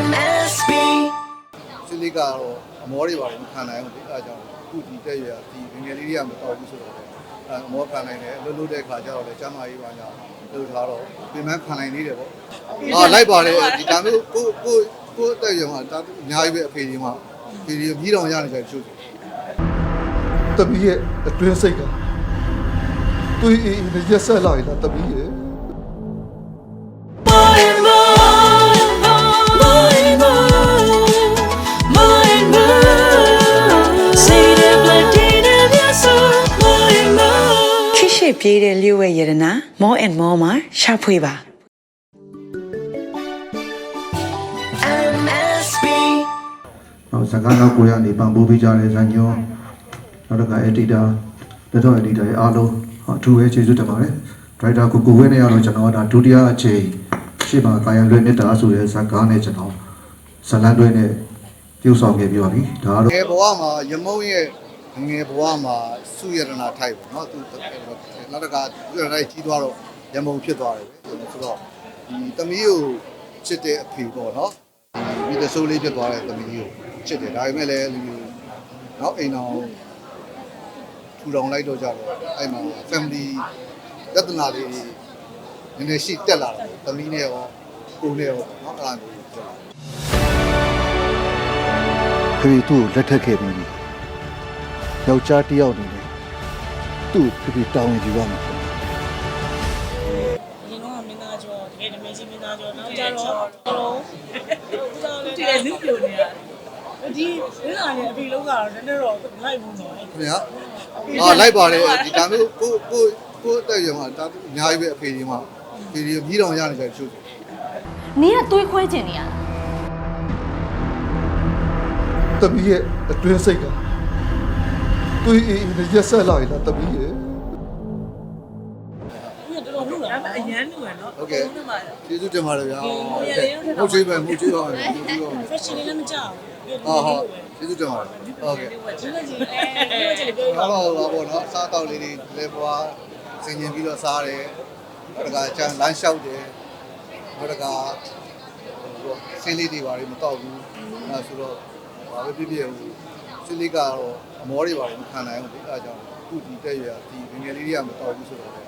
MSB စစ်လေးကတော့အမောတွေပါတယ်မခံနိုင်ဘူးလေအဲဒါကြောင့်ခုဒီတက်ရွယ်ဒီငယ်ငယ်လေးတွေကမတော်ဘူးဆိုတော့လေအဲအမောခံနိုင်တယ်လှုပ်လှုပ်တဲ့ခါကျတော့လေကျမ်းမာရေးပါညာလှုပ်ထားတော့ပြင်ပန်းခံနိုင်သေးတယ်ပေါ့ဟာလိုက်ပါတယ်ဒီဒါမျိုးကိုကိုကိုအတက်ရွယ်မှာဒါအများကြီးပဲအဖေဒီမှာဒီဒီပြီးတော့ရနေကြတယ်ချုပ်တပီးရဲ့အတွင်းစိတ်ကသူအေးအေးနဲ့ရက်ဆက်လာရတာတပီးရဲ့ more ခိရှိပြေးတဲ့လျှို့ဝဲရတနာ more and more မှာရှာဖွေပါ MSB နောက်ဇာတ်ကားနောက်ကိုရနေပံပိုးပေးကြတဲ့ဇာညောနောက်တစ်ခါ editor လက်တော့ editor ရဲ့အားလုံးအထူးပဲကျေးဇူးတင်ပါတယ် director ကိုကိုဝဲနဲ့ရတော့ကျွန်တော်ကဒါဒုတိယအချိန်ရှေ့မှာကာယံလွဲမြတ်တာဆိုတဲ့ဇာတ်ကားနဲ့ကျွန်တော်ဇလန်တွဲနဲ့ပြုဆောင်ခဲ့ပြပါပြီဒါကတော့ငယ်ဘဝမှာရမုံရဲ့ ငငယ်ဘဝမှာစုရတနာထိုက်ပေါ့နော်သူနောက်တကစုရတနာကြီးသွားတော့ရမုံဖြစ်သွားတယ်ပဲဆိုတော့ဒီသမီးကိုချစ်တဲ့အဖေပေါ့နော်ဒီတဆိုးလေးဖြစ်သွားတဲ့သမီးကိုချစ်တယ်ဒါပေမဲ့လည်းနောက်အိမ်တော်ထူထောင်လိုက်တော့ကြတော့အဲ့မှာ family ပြဿနာတွေနည်းနည်းရှိတက်လာတယ်သမီးနဲ့ရောကိုနဲ့ရောနော်အဲ့လိုမျိုးဖြစ်လာတယ်ဖေးသူ့လက်ထက်ခဲ့ပြီး ယောက်ျားတစ်ယောက်နေတယ်သူ့ဖေဖေတောင်းရင်ယူရမှာပေါ့ဒီတော့မင်းသားကျော်တကယ်တမင်စီမင်းသားကျော်နောက်ကြတော့တော့ဦးစားလည်းဒီနုပြိုနေရဒီမင်းသားရဲ့အဖေလုံးကတော့နည်းနည်းတော့လိုက်ဘူးနော်ခင်ဗျာအာလိုက်ပါတယ်ဒီဒါမျိုးကိုကိုကိုအတက်ရမှာဒါအများကြီးပဲအဖေဒီမှာဒီဒီပြီးတော့ရနေကြတယ်ချုပ်နင်းကတွေးခွဲကျင်နေရလားတမီးရဲ့အတွင်းစိတ်က သူအေးအေးနဲ့ရက်ဆက်လာရတာတမီးရဲ့ဒီတော့တော်တော်လှလားအရန်လူရယ်နော်ဟုတ်ကဲ့ကျေးဇူးတင်ပါတယ်ဗျာဟုတ်ချွေးပဲမှုချွေးပါမယ်မှုချွေးပါမယ် fashion လေးလည်းမကြောက်ဟာဟာကျေးဇူးတင်ပါတယ်ဟုတ်ကဲ့ဒီလိုကြီးအဲဒီလိုကြီးပြောဘာပါလို့လဲပေါ့နော်စားတော့လေးတွေလေပွားစင်ကျင်ပြီးတော့စားတယ်ဟိုတကချမ်းလမ်းလျှောက်တယ်ဟိုတကဟိုဆင်းလေးတွေပါလေမတော့ဘူးအဲဆိုတော့ဘာပဲဖြစ်ဖြစ်ဟိုစစ်လေးကတော့ အမောတွေပါလေမခံနိုင်ဘူးလေအဲဒါကြောင့်ခုဒီတက်ရွယ်ဒီငယ်ငယ်လေးတွေကမတော့ဘူးဆိုတော့အဲ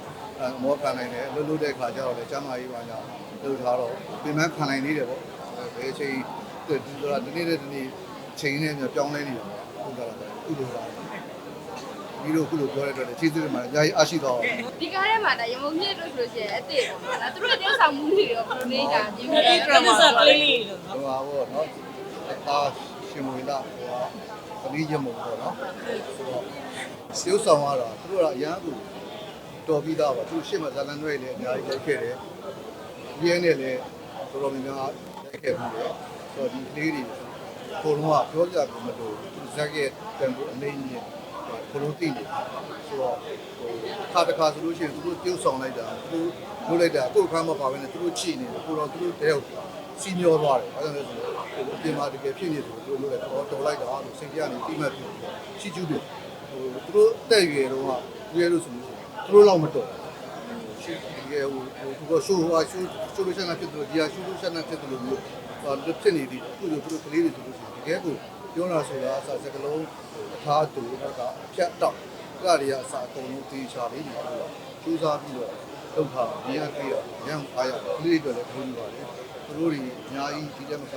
အမောခံနိုင်တယ်လှုပ်လှုပ်တဲ့ခါကျတော့လေကျမ်းမာရေးပါညာလှုပ်ထားတော့ပြင်ပန်းခံနိုင်သေးတယ်ပေါ့ဘယ်အချိန်ဒီလိုဒီနေ့ဒီနေ့ချိန်နဲ့ပြောင်းလဲနေတာဟုတ်ကြတာပဲခုလိုပါပြီးတော့ခုလိုပြောရတဲ့အတွက်ကျေးဇူးတင်ပါတယ်အများကြီးအားရှိတော့ဒီကားထဲမှာဒါရမုံမြင့်တို့ဆိုလို့ရှိရင်အစ်စ်ပေါ့နော်ဒါသူတို့တင်းဆောင်မှုတွေရောဘယ်လိုနေတာမြင်ဒီနေကနေ့စားကလေးလေးလို့ဟိုပါဘောနော်အာရှင်မွေလာဟိုပါ သမီးရမုံပေါ့နော်ဆိုတော့စီဥဆောင်ရတာသူတို့ကအရန်ကိုတော်ပြီးသားပါသူရှေ့မှာဇလန်တွေလည်းအများကြီးရိုက်ခဲ့တယ်ဒီရဲနဲ့လည်းတော်တော်များများရိုက်ခဲ့ပြီးတယ်ဆိုတော့ဒီကလေးတွေဘုံလုံးကပြောကြတယ်မလို့ဇက်ရဲ့တန်ဖိုးအနေနဲ့ဘုံလုံးသိနေဆိုတော့ဟိုခါတခါဆိုလို့ရှိရင်သူတို့ပြုတ်ဆောင်လိုက်တာသူတို့လုပ်လိုက်တာကိုယ်ခမ်းမပါဘဲနဲ့သူတို့ချိနေတယ်ကိုတော့သူတို့တဲဟုတ်စီမျောသွားတယ်အဲဒါလည်းဆို တော့အပြင်မှာတကယ်ဖြစ်နေတယ်သူတို့လုပ်လိုက်တော့တော်လိုက်တာလို့စိတ်ကြီးကနေတိမှတ်ပြီးချီကျူးတယ်ဟိုသူတို့တက်ရွယ်တော့ကရွယ်လို့ဆိုလို့သူတို့လောက်မတော်ရှိတကယ်ဟိုသူကရှိုးဟာရှိုးရှိုးလို့ဆက်နေဖြစ်တယ်လို့ဒီဟာရှိုးလို့ဆက်နေဖြစ်တယ်လို့မျိုးဟိုဖြစ်နေသည်သူတို့သူတို့ကလေးတွေသူတို့တကယ်ကိုပြောလာဆိုတာအစားစကလုံးအထားတူကအဖြတ်တောက်အဲ့ဒါတွေကအစားအကုန်လုံးတေးချလေးတွေကျူးစားပြီးတော့လောက်ထားမြင်ရပြီးတော့ရမ်းအားရကလေးတွေလည်းဘုန်းကြီးပါတယ် သူတို့တွေအများကြီးဒီတက်မက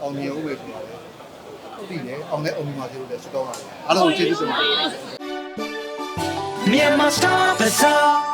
အောင်မြင်ဦးပဲဆိုပါတယ်သိတယ်အောင်နဲ့အောင်မြင်ပါစေလို့လည်းဆုတောင်းပါတယ်အားလုံးကျေးဇူးတင်ပါတယ် Myanmar Star Bazaar